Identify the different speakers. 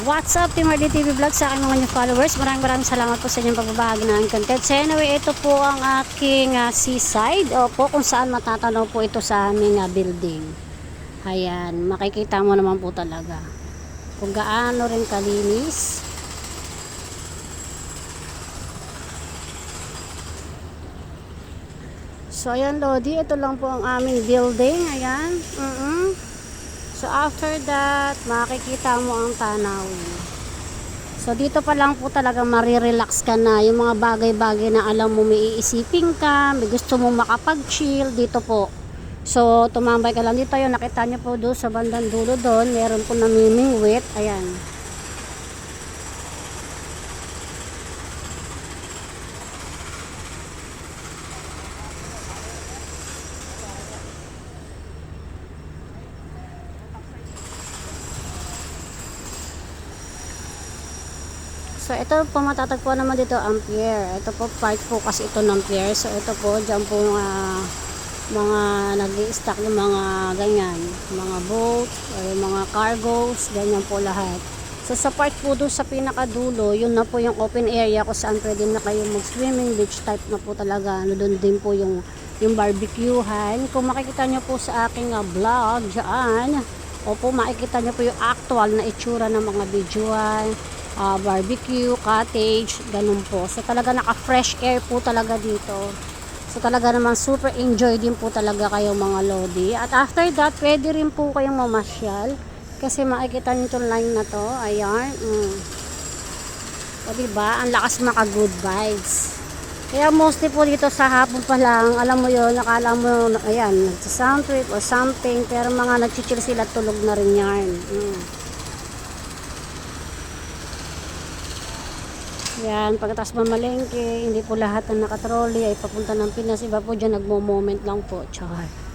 Speaker 1: What's up, Team RD TV Vlog sa aking mga new followers. Maraming maraming salamat po sa inyong pagbabahagi ng content. So anyway, ito po ang aking ah, seaside. Opo, kung saan matatanaw po ito sa aming ah, building. Ayan, makikita mo naman po talaga. Kung gaano rin kalinis. So ayan Lodi, ito lang po ang aming building. Ayan. mm So after that, makikita mo ang tanawin. So dito pa lang po talaga marirelax ka na. Yung mga bagay-bagay na alam mo may iisipin ka, may gusto mo makapag-chill, dito po. So tumambay ka lang dito. Yun, nakita niyo po doon sa bandang dulo doon, meron po namimingwit. Ayan. So ito po matatagpuan naman dito Ampere. Ito po part po kasi ito ng Ampere. So ito po dyan po mga mga nag stack ng mga ganyan, mga boat, or mga cargoes, ganyan po lahat. So sa part po doon sa pinakadulo, yun na po yung open area kung saan pwede na kayo mag-swimming, beach type na po talaga. Ano doon din po yung yung barbecuehan. Kung makikita nyo po sa aking ah, vlog dyan, opo makikita nyo po yung actual na itsura ng mga videoan, ah, barbecue, cottage, ganun po. So talaga naka-fresh air po talaga dito. So talaga naman super enjoy din po talaga kayo mga lodi. At after that, pwede rin po kayong mamasyal. Kasi makikita nyo itong line na to. Ayan. Mm. O diba? Ang lakas maka good vibes. Kaya mostly po dito sa hapon pa lang, alam mo yon nakala mo, ayan, nagsa-sound trip or something, pero mga nagchichill sila, tulog na rin yan. Mm. Yan, pagkatapos mamalengke, hindi po lahat ng nakatrolly ay papunta ng Pinas. Iba po dyan nagmo-moment lang po. Char.